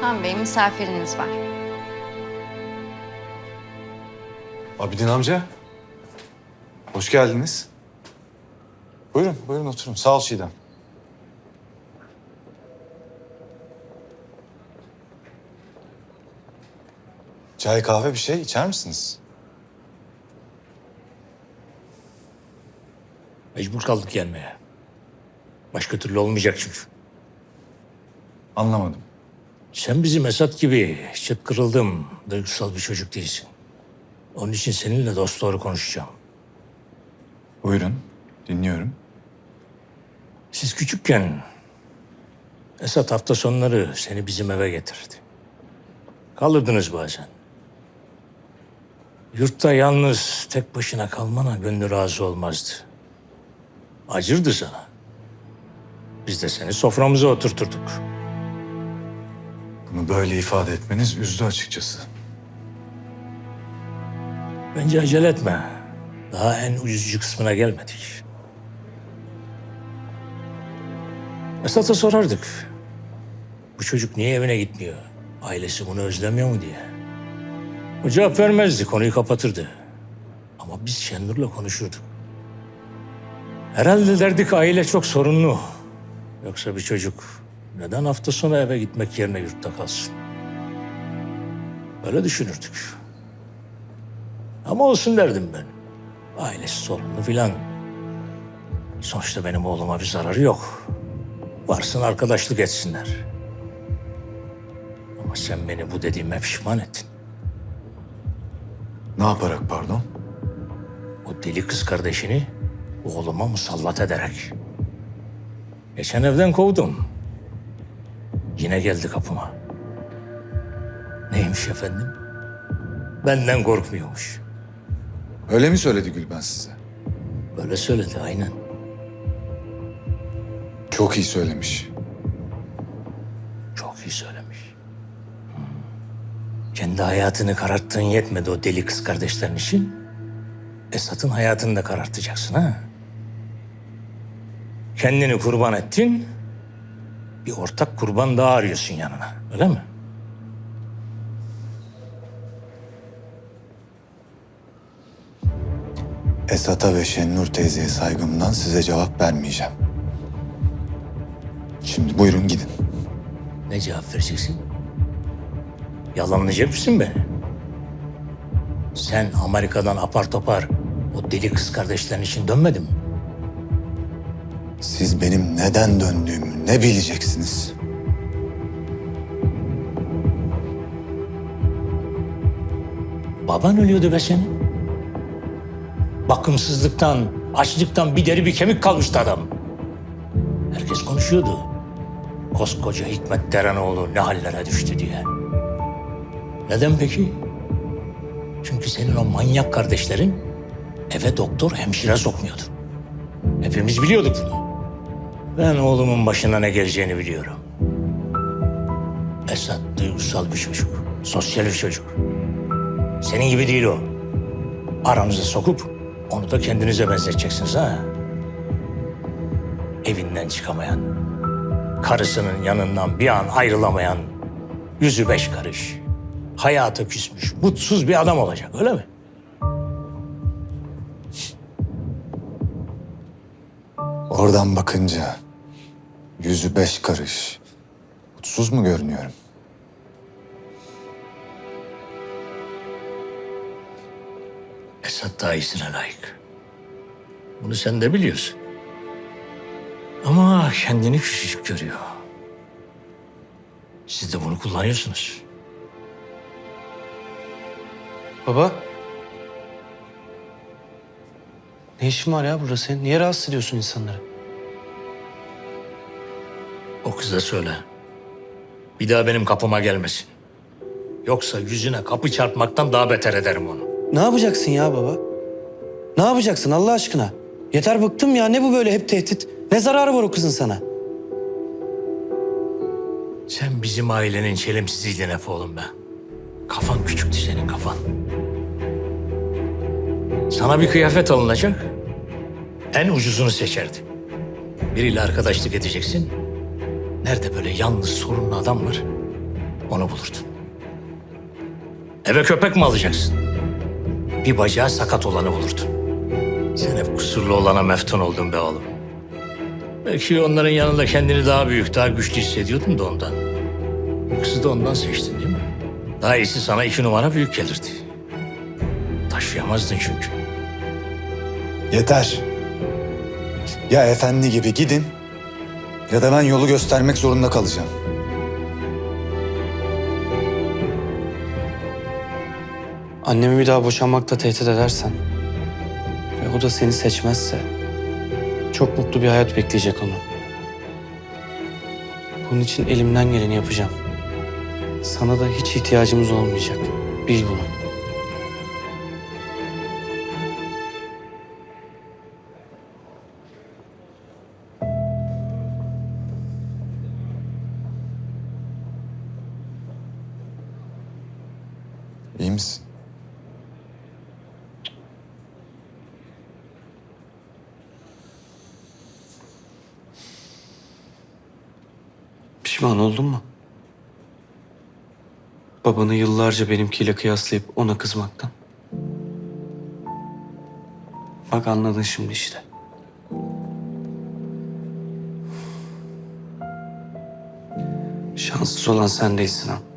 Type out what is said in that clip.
Han Bey misafiriniz var. Abidin amca. Hoş geldiniz. Buyurun, buyurun oturun. Sağ ol Çiğdem. Çay, kahve bir şey içer misiniz? Mecbur kaldık gelmeye. Başka türlü olmayacak çünkü. Anlamadım. Sen bizim Esat gibi çıt kırıldım, duygusal bir çocuk değilsin. Onun için seninle dost doğru konuşacağım. Buyurun, dinliyorum. Siz küçükken Esat hafta sonları seni bizim eve getirdi. Kalırdınız bazen. Yurtta yalnız tek başına kalmana gönlü razı olmazdı. Acırdı sana. Biz de seni soframıza oturturduk. Bunu böyle ifade etmeniz üzdü açıkçası. Bence acele etme. Daha en ucuzcu kısmına gelmedik. Esat'a sorardık. Bu çocuk niye evine gitmiyor? Ailesi bunu özlemiyor mu diye. O cevap vermezdi, konuyu kapatırdı. Ama biz Şenur'la konuşurduk. Herhalde derdik aile çok sorunlu. Yoksa bir çocuk neden hafta sonu eve gitmek yerine yurtta kalsın? Böyle düşünürdük. Ama olsun derdim ben. Ailesi sorunlu filan. Sonuçta benim oğluma bir zararı yok. Varsın arkadaşlık etsinler. Ama sen beni bu dediğime pişman ettin. Ne yaparak pardon? O deli kız kardeşini oğluma musallat ederek. Geçen evden kovdum. Yine geldi kapıma. Neymiş efendim? Benden korkmuyormuş. Öyle mi söyledi Gülben size? Böyle söyledi aynen. Çok iyi söylemiş. Çok iyi söylemiş. Hmm. Kendi hayatını kararttığın yetmedi o deli kız kardeşlerin için. Esat'ın hayatını da karartacaksın ha. Kendini kurban ettin. Bir ortak kurban daha arıyorsun yanına. Öyle mi? Esat'a ve Şennur teyzeye saygımdan size cevap vermeyeceğim. Şimdi buyurun gidin. Ne cevap vereceksin? Yalanlayacak mısın beni? Sen Amerika'dan apar topar o deli kız kardeşlerin için dönmedin mi? Siz benim neden döndüğümü ne bileceksiniz? Baban ölüyordu be senin. Bakımsızlıktan, açlıktan bir deri bir kemik kalmıştı adam. Herkes konuşuyordu. Koskoca Hikmet Derenoğlu ne hallere düştü diye. Neden peki? Çünkü senin o manyak kardeşlerin eve doktor hemşire sokmuyordu. Hepimiz biliyorduk bunu. Ben oğlumun başına ne geleceğini biliyorum. Esat duygusal bir çocuk. Sosyal bir çocuk. Senin gibi değil o. Aranıza sokup onu da kendinize benzeteceksiniz ha. Evinden çıkamayan, karısının yanından bir an ayrılamayan, yüzü beş karış, hayata küsmüş, mutsuz bir adam olacak öyle mi? Oradan bakınca yüzü beş karış. Mutsuz mu görünüyorum? Esat daha iyisine layık. Bunu sen de biliyorsun. Ama kendini küçücük görüyor. Siz de bunu kullanıyorsunuz. Baba. Ne işin var ya burada senin? Niye rahatsız ediyorsun insanları? O kıza söyle. Bir daha benim kapıma gelmesin. Yoksa yüzüne kapı çarpmaktan daha beter ederim onu. Ne yapacaksın ya baba? Ne yapacaksın Allah aşkına? Yeter bıktım ya. Ne bu böyle hep tehdit? Ne zararı var o kızın sana? Sen bizim ailenin çelimsizliğiyle nef oğlum be. Kafan küçüktü senin kafan. Sana bir kıyafet alınacak. En ucuzunu seçerdin. Biriyle arkadaşlık edeceksin. Nerede böyle yalnız sorunlu adam var? onu bulurdun. Eve köpek mi alacaksın? Bir bacağı sakat olanı bulurdun. Sen hep kusurlu olana meftun oldun be oğlum. Belki onların yanında kendini daha büyük, daha güçlü hissediyordun da ondan. Kızı da ondan seçtin değil mi? Daha iyisi sana iki numara büyük gelirdi. Taşıyamazdın çünkü. Yeter. Ya efendi gibi gidin ya da ben yolu göstermek zorunda kalacağım. Annemi bir daha boşanmakta tehdit edersen ve o da seni seçmezse çok mutlu bir hayat bekleyecek onu. Bunun için elimden geleni yapacağım. Sana da hiç ihtiyacımız olmayacak. Bil bunu. İyi misin? Pişman oldun mu? Babanı yıllarca benimkiyle kıyaslayıp ona kızmaktan. Bak anladın şimdi işte. Şanssız olan sen değilsin ha.